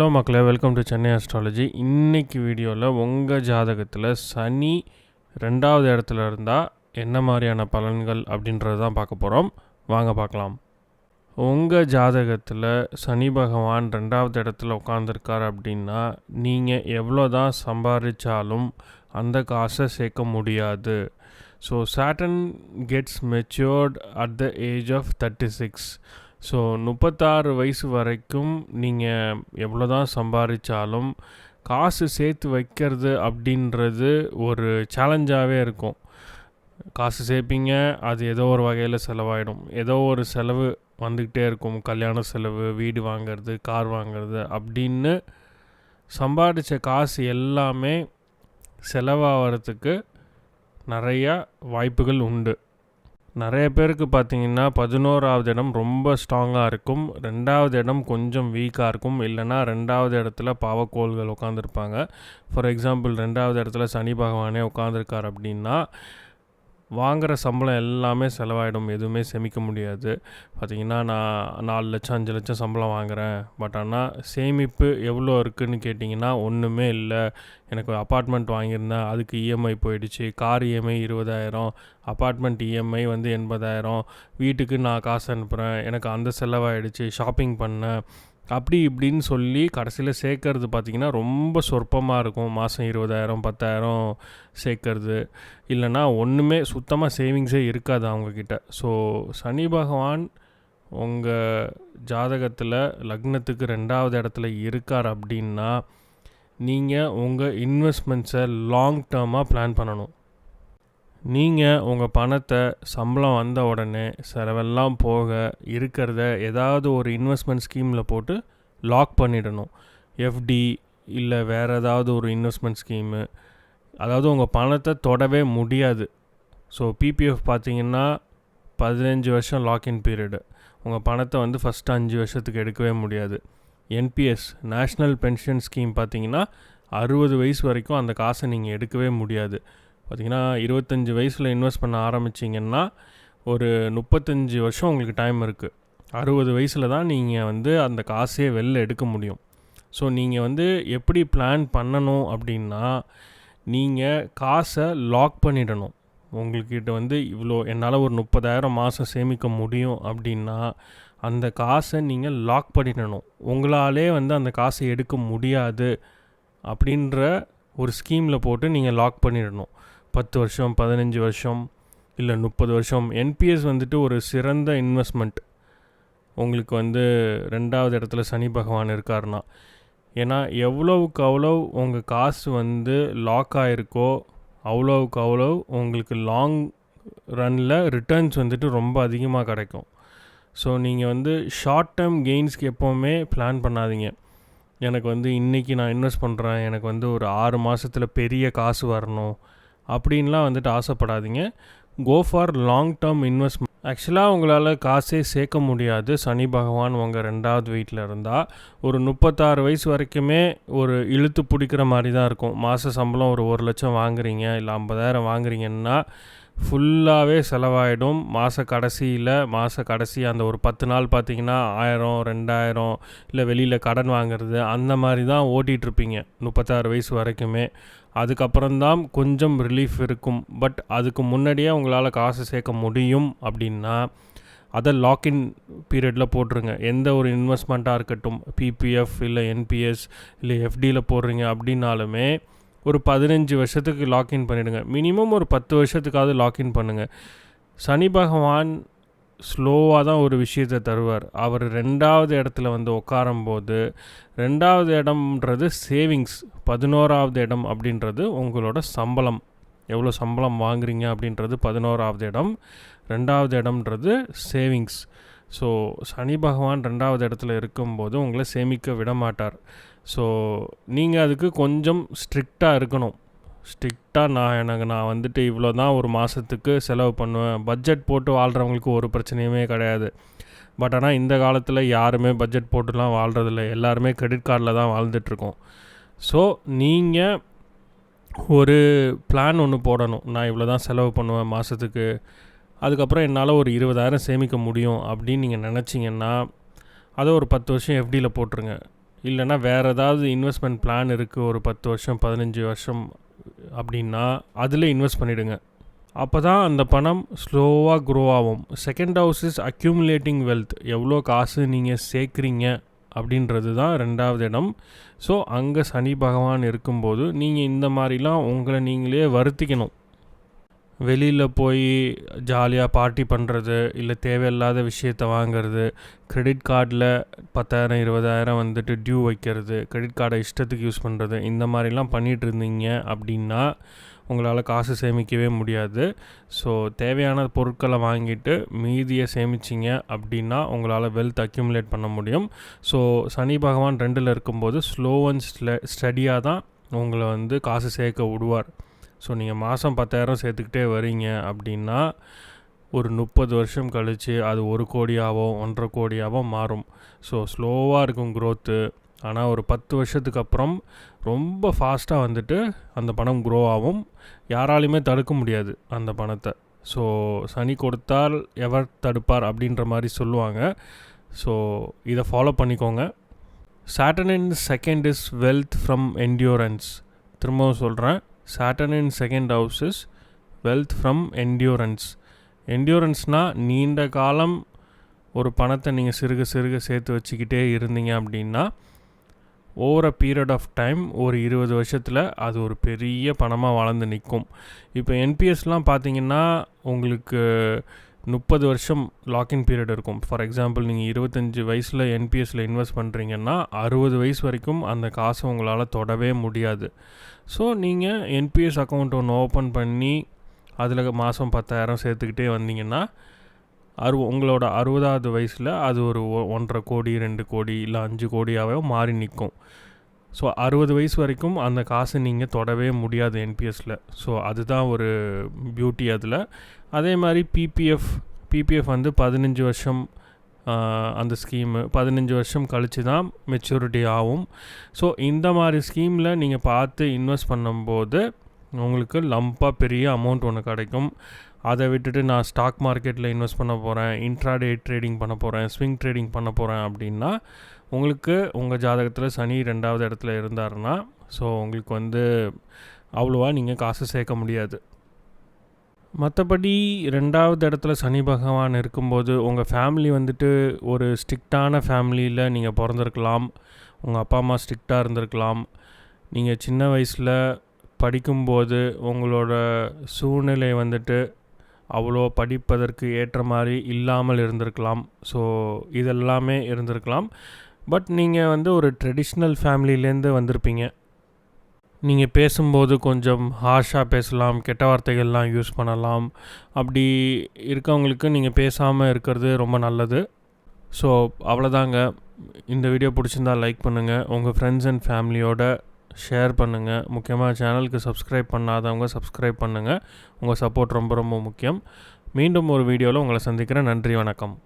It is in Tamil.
ஹலோ மக்களே வெல்கம் டு சென்னை அஸ்ட்ராலஜி இன்றைக்கி வீடியோவில் உங்கள் ஜாதகத்தில் சனி ரெண்டாவது இடத்துல இருந்தால் என்ன மாதிரியான பலன்கள் அப்படின்றது தான் பார்க்க போகிறோம் வாங்க பார்க்கலாம். உங்கள் ஜாதகத்தில் சனி பகவான் ரெண்டாவது இடத்துல உட்காந்துருக்கார் அப்படின்னா நீங்கள் எவ்வளோ தான் சம்பாதிச்சாலும் அந்த காசை சேர்க்க முடியாது. So Saturn gets matured at the age of thirty six so முப்பத்தாறு வயசு வரைக்கும் நீங்கள் எவ்வளோ தான் சம்பாதிச்சாலும் காசு சேர்த்து வைக்கிறது அப்படின்றது ஒரு சேலஞ்சாகவே இருக்கும். காசு சேர்ப்பீங்க அது ஏதோ ஒரு வகையில் செலவாயிடும். ஏதோ ஒரு செலவு வந்துக்கிட்டே இருக்கும். கல்யாண செலவு வீடு வாங்கிறது கார் வாங்கிறது அப்படின்னு சம்பாதிச்ச காசு எல்லாமே செலவாகிறதுக்கு நிறையா வாய்ப்புகள் உண்டு. நிறைய பேருக்கு பார்த்தீங்கன்னா பதினோராவது இடம் ரொம்ப ஸ்ட்ராங்காக இருக்கும். ரெண்டாவது இடம் கொஞ்சம் வீக்காக இருக்கும். இல்லைன்னா ரெண்டாவது இடத்துல பாவக்கோள்கள் உட்காந்துருப்பாங்க ஃபார் எக்ஸாம்பிள் ரெண்டாவது இடத்துல சனி பகவானே உட்காந்துருக்கார் அப்படின்னா வாங்குகிற சம்பளம் எல்லாமே செலவாயிடும் எதுவுமே சேமிக்க முடியாது. பார்த்திங்கன்னா நான் நாலு லட்சம் அஞ்சு லட்சம் சம்பளம் வாங்குகிறேன் பட் ஆனால் சேமிப்பு எவ்வளோ இருக்குதுன்னு கேட்டிங்கன்னா ஒன்றுமே இல்லை. எனக்கு அப்பார்ட்மெண்ட் வாங்கியிருந்தேன் அதுக்கு இஎம்ஐ போயிடுச்சு. கார் இஎம்ஐ இருபதாயிரம் அப்பார்ட்மெண்ட் இஎம்ஐ வந்து எண்பதாயிரம். வீட்டுக்கு நான் காசு அனுப்புகிறேன் எனக்கு அந்த செலவாயிடுச்சு. ஷாப்பிங் பண்ணேன். அப்படி இப்படின்னு சொல்லி கடைசியில் சேர்க்கறது பார்த்திங்கன்னா ரொம்ப சொற்பமாக இருக்கும். மாதம் இருபதாயிரம் பத்தாயிரம் சேர்க்கறது. இல்லைன்னா ஒன்றுமே சுத்தமாக சேவிங்ஸே இருக்காது அவங்கக்கிட்ட ஸோ சனி பகவான் உங்கள் ஜாதகத்தில் லக்னத்துக்கு ரெண்டாவது இடத்துல இருக்கார் அப்படின்னா நீங்கள் உங்கள் இன்வெஸ்ட்மெண்ட்ஸை லாங் டேர்மாக பிளான் பண்ணணும். நீங்கள் உங்கள் பணத்தை சம்பளம் வந்த உடனே செலவெல்லாம் போக இருக்கிறத ஏதாவது ஒரு இன்வெஸ்ட்மெண்ட் ஸ்கீமில் போட்டு லாக் பண்ணிடணும். எஃப்டி இல்லை வேறு ஏதாவது ஒரு இன்வெஸ்ட்மெண்ட் ஸ்கீமு அதாவது உங்கள் பணத்தை தொடவே முடியாது. ஸோ பிபிஎஃப் பார்த்தீங்கன்னா பதினஞ்சு வருஷம் லாக்இன் பீரியடு உங்கள் பணத்தை வந்து ஃபஸ்ட்டு அஞ்சு வருஷத்துக்கு எடுக்கவே முடியாது. என்பிஎஸ் நேஷ்னல் பென்ஷன் ஸ்கீம் பார்த்தீங்கன்னா அறுபது வயசு வரைக்கும் அந்த காசை நீங்கள் எடுக்கவே முடியாது. பார்த்திங்கன்னா இருபத்தஞ்சி வயசில் இன்வெஸ்ட் பண்ண ஆரம்பிச்சிங்கன்னா ஒரு முப்பத்தஞ்சு வருஷம் உங்களுக்கு டைம் இருக்குது அறுபது வயசில் தான் நீங்கள் வந்து அந்த காசே வெளில எடுக்க முடியும். ஸோ நீங்கள் வந்து எப்படி பிளான் பண்ணணும் அப்படின்னா நீங்கள் காசை லாக் பண்ணிடணும். உங்கள்கிட்ட வந்து இவ்வளோ என்னால் ஒரு முப்பதாயிரம் மாதம் சேமிக்க முடியும் அப்படின்னா அந்த காசை நீங்கள் லாக் பண்ணிடணும். உங்களாலே வந்து அந்த காசை எடுக்க முடியாது அப்படின்ற ஒரு ஸ்கீமில் போட்டு நீங்கள் லாக் பண்ணிடணும். பத்து வருஷம் பதினஞ்சு வருஷம் இல்லை முப்பது வருஷம் என்பிஎஸ் வந்துட்டு ஒரு சிறந்த இன்வெஸ்ட்மெண்ட் உங்களுக்கு வந்து ரெண்டாவது இடத்துல சனி பகவான் இருக்காருனா ஏன்னா எவ்வளவுக்கு அவ்வளோ உங்கள் காசு வந்து லாக் ஆகிருக்கோ அவ்வளோவுக்கு அவ்வளோ உங்களுக்கு லாங் ரனில் ரிட்டர்ன்ஸ் வந்துட்டு ரொம்ப அதிகமாக கிடைக்கும். ஸோ நீங்கள் வந்து ஷார்ட் டேர்ம் கெயின்ஸ்க்கு எப்போவுமே பிளான் பண்ணாதீங்க. எனக்கு வந்து இன்றைக்கி நான் இன்வெஸ்ட் பண்ணுறேன் எனக்கு வந்து ஒரு ஆறு மாதத்தில் பெரிய காசு வரணும். அப்படின்லாம் வந்துட்டு ஆசைப்படாதீங்க. Go for long term investment ஆக்சுவலாக உங்களால் காசே சேர்க்க முடியாது. சனி பகவான் உங்கள் ரெண்டாவது வீட்டில் இருந்தால் ஒரு முப்பத்தாறு வயசு வரைக்குமே ஒரு இழுத்து பிடிக்கிற மாதிரி தான் இருக்கும். மாத சம்பளம் ஒரு ஒரு லட்சம் வாங்குறீங்க இல்லை ஐம்பதாயிரம் வாங்குறீங்கன்னா ஃபுல்லாகவே செலவாயிடும். மாத கடைசியில் மாத கடைசி அந்த ஒரு பத்து நாள் பார்த்தீங்கன்னா ஆயிரம் ரெண்டாயிரம் இல்லை வெளியில் கடன் வாங்குறது அந்த மாதிரி தான் ஓட்டிகிட்ருப்பீங்க முப்பத்தாறு வயசு வரைக்குமே. அதுக்கப்புறம்தான் கொஞ்சம் ரிலீஃப் இருக்கும். பட் அதுக்கு முன்னாடியே உங்களால் காசு சேர்க்க முடியும் அப்படின்னா அதை லாக்இன் பீரியடில் போட்டுருங்க. எந்த ஒரு இன்வெஸ்ட்மெண்ட்டாக இருக்கட்டும் பிபிஎஃப் இல்லை என்பிஎஸ் இல்லை எஃப்டியில் போடுறீங்க அப்படின்னாலுமே ஒரு பதினஞ்சு வருஷத்துக்கு லாக்இன் பண்ணிவிடுங்க மினிமம் ஒரு பத்து வருஷத்துக்காவது லாக்இன் பண்ணுங்கள் சனி பகவான் ஸ்லோவாக தான் ஒரு விஷயத்தை தருவார். அவர் ரெண்டாவது இடத்துல வந்து உட்காரும்போது ரெண்டாவது இடம்ன்றது சேவிங்ஸ் பதினோராவது இடம் அப்படின்றது உங்களோட சம்பளம். எவ்வளோ சம்பளம் வாங்குறீங்க அப்படின்றது பதினோராவது இடம் ரெண்டாவது இடம்ன்றது சேவிங்ஸ் ஸோ சனி பகவான் ரெண்டாவது இடத்துல இருக்கும்போது உங்களை சேமிக்க விட மாட்டார் ஸோ நீங்கள் அதுக்கு கொஞ்சம் ஸ்ட்ரிக்டாக இருக்கணும். ஸ்ட்ரிக்டாக நான் எனக்கு நான் வந்துட்டு இவ்வளோ தான் ஒரு மாதத்துக்கு செலவு பண்ணுவேன். பட்ஜெட் போட்டு வாழ்கிறவங்களுக்கு ஒரு பிரச்சனையுமே கிடையாது. பட் ஆனால் இந்த காலத்தில் யாருமே பட்ஜெட் போட்டுலாம் வாழ்கிறதில்ல எல்லாருமே கிரெடிட் கார்டில் தான் வாழ்ந்துட்டுருக்கோம் ஸோ நீங்கள் ஒரு பிளான் ஒன்று போடணும். நான் இவ்வளோ தான் செலவு பண்ணுவேன் மாதத்துக்கு அதுக்கப்புறம் என்னால் ஒரு இருபதாயிரம் சேமிக்க முடியும் அப்படின்னு நீங்கள் நினச்சிங்கன்னா அதை ஒரு பத்து வருஷம் எஃப்டியில் போட்டுருங்க. இல்லைன்னா வேறு ஏதாவது இன்வெஸ்ட்மெண்ட் பிளான் இருக்குது ஒரு பத்து வருஷம் பதினஞ்சு வருஷம் அப்படின்னா அதில் இன்வெஸ்ட் பண்ணிவிடுங்க அப்போ தான் அந்த பணம் ஸ்லோவாக க்ரோ ஆகும். Second house is accumulating wealth எவ்வளோ காசு நீங்கள் சேர்க்குறீங்க அப்படின்றது தான் ரெண்டாவது இடம். ஸோ அங்கே சனி பகவான் இருக்கும்போது நீங்கள் இந்த மாதிரிலாம் உங்களை நீங்களே வருத்திக்கணும். வெளியில் போய் ஜாலியாக பார்ட்டி பண்ணுறது இல்லை தேவையில்லாத விஷயத்த வாங்கிறது கிரெடிட் கார்டில் பத்தாயிரம் இருபதாயிரம் வந்துட்டு டியூ வைக்கிறது கிரெடிட் கார்டை இஷ்டத்துக்கு யூஸ் பண்ணுறது இந்த மாதிரிலாம் பண்ணிகிட்டு இருந்தீங்க அப்படின்னா உங்களால் காசு சேமிக்கவே முடியாது. ஸோ தேவையான பொருட்களை வாங்கிட்டு மீதியை சேமிச்சிங்க அப்படின்னா உங்களால் வெல்த் அக்யூமுலேட் பண்ண முடியும். ஸோ சனி பகவான் ரெண்டில் இருக்கும்போது ஸ்லோ அண்ட் ஸ்ல ஸ்டடியாக தான் உங்களை வந்து காசு சேர்க்க விடுவார். ஸோ நீங்கள் மாதம் பத்தாயிரம் சேர்த்துக்கிட்டே வரீங்க அப்படின்னா ஒரு முப்பது வருஷம் கழித்து அது ஒரு கோடியாவோ ஒன்றரை கோடியாவோ மாறும். ஸோ ஸ்லோவாக இருக்கும் க்ரோத்து ஆனால் ஒரு பத்து வருஷத்துக்கு அப்புறம் ரொம்ப ஃபாஸ்ட்டாக வந்துட்டு அந்த பணம் க்ரோ ஆகும். யாராலையுமே தடுக்க முடியாது அந்த பணத்தை. ஸோ சனி கொடுத்தால் எவர் தடுப்பார் அப்படின்ற மாதிரி சொல்லுவாங்க. ஸோ இதை ஃபாலோ பண்ணிக்கோங்க. Saturn in second is wealth from endurance திரும்பவும் சொல்கிறேன் Saturn in second house is wealth from endurance என்டியூரன்ஸ்னால் நீண்ட காலம் ஒரு பணத்தை நீங்கள் சிறுக சிறுக சேர்த்து வச்சுக்கிட்டே இருந்தீங்க அப்படின்னா over a period of time ஒரு இருபது வருஷத்தில் அது ஒரு பெரிய பணமாக வளர்ந்து நிற்கும். இப்போ என்பிஎஸ்லாம் பார்த்தீங்கன்னா உங்களுக்கு முப்பது வருஷம் லாக்இன் பீரியட் இருக்கும். ஃபார் எக்ஸாம்பிள் நீங்கள் இருபத்தஞ்சி வயசில் என்பிஎஸில் இன்வெஸ்ட் பண்ணுறீங்கன்னா அறுபது வயசு வரைக்கும் அந்த காசை உங்களால் தொடவே முடியாது. ஸோ நீங்கள் என்பிஎஸ் அக்கௌண்ட் ஒன்று ஓப்பன் பண்ணி அதில் மாதம் பத்தாயிரம் சேர்த்துக்கிட்டே வந்தீங்கன்னா அறு உங்களோட அறுபதாவது வயசில் அது ஒரு ஒன்றரை கோடி ரெண்டு கோடி இல்லை அஞ்சு கோடியாகவே மாறி நிற்கும் ஸோ அறுபது வயசு வரைக்கும் அந்த காசு நீங்கள் தொடவே முடியாது என்பிஎஸில் ஸோ அதுதான் ஒரு பியூட்டி அதில். அதே மாதிரி பிபிஎஃப் பிபிஎஃப் வந்து பதினஞ்சு வருஷம் அந்த ஸ்கீமு பதினஞ்சு வருஷம் கழித்து தான் மெச்சூரிட்டி ஆகும். ஸோ இந்த மாதிரி ஸ்கீமில் நீங்கள் பார்த்து இன்வெஸ்ட் பண்ணும்போது உங்களுக்கு லம்பாக பெரிய அமௌண்ட் ஒன்று கிடைக்கும். அதை விட்டுட்டு நான் ஸ்டாக் மார்க்கெட்டில் இன்வெஸ்ட் பண்ண போகிறேன் இன்ட்ராடே ட்ரேடிங் பண்ண போகிறேன் ஸ்விங் ட்ரேடிங் பண்ண போகிறேன் அப்படின்னா உங்களுக்கு உங்கள் ஜாதகத்தில் சனி ரெண்டாவது இடத்துல இருந்தாருன்னா ஸோ உங்களுக்கு வந்து அவ்வளோவா நீங்கள் காசு சேர்க்க முடியாது. மற்றபடி ரெண்டாவது இடத்துல சனி பகவான் இருக்கும்போது உங்கள் ஃபேமிலி வந்துட்டு ஒரு ஸ்ட்ரிக்டான ஃபேமிலியில் நீங்கள் பிறந்திருக்கலாம். உங்கள் அப்பா அம்மா ஸ்ட்ரிக்டாக இருந்திருக்கலாம். நீங்கள் சின்ன வயசில் படிக்கும்போது உங்களோட சூழ்நிலை வந்துட்டு அவ்வளோ படிப்பதற்கு ஏற்ற மாதிரி இல்லாமல் இருந்திருக்கலாம். ஸோ இதெல்லாமே இருந்திருக்கலாம். பட் நீங்கள் வந்து ஒரு ட்ரெடிஷ்னல் ஃபேமிலியிலேருந்து வந்திருப்பீங்க. நீங்கள் பேசும்போது கொஞ்சம் ஹார்ஷாக பேசலாம் கெட்ட வார்த்தைகள்லாம் யூஸ் பண்ணலாம். அப்படி இருக்கவங்களுக்கு நீங்கள் பேசாமல் இருக்கிறது ரொம்ப நல்லது. ஸோ அவ்வளோதாங்க. இந்த வீடியோ பிடிச்சிருந்தா லைக் பண்ணுங்கள் உங்கள் ஃப்ரெண்ட்ஸ் அண்ட் ஃபேமிலியோட ஷேர் பண்ணுங்கள் முக்கியமாக சேனலுக்கு சப்ஸ்கிரைப் பண்ணாதவங்க சப்ஸ்கிரைப் பண்ணுங்கள் உங்கள் சப்போர்ட் ரொம்ப ரொம்ப முக்கியம். மீண்டும் ஒரு வீடியோவில் உங்களை சந்திக்கிறேன். நன்றி வணக்கம்.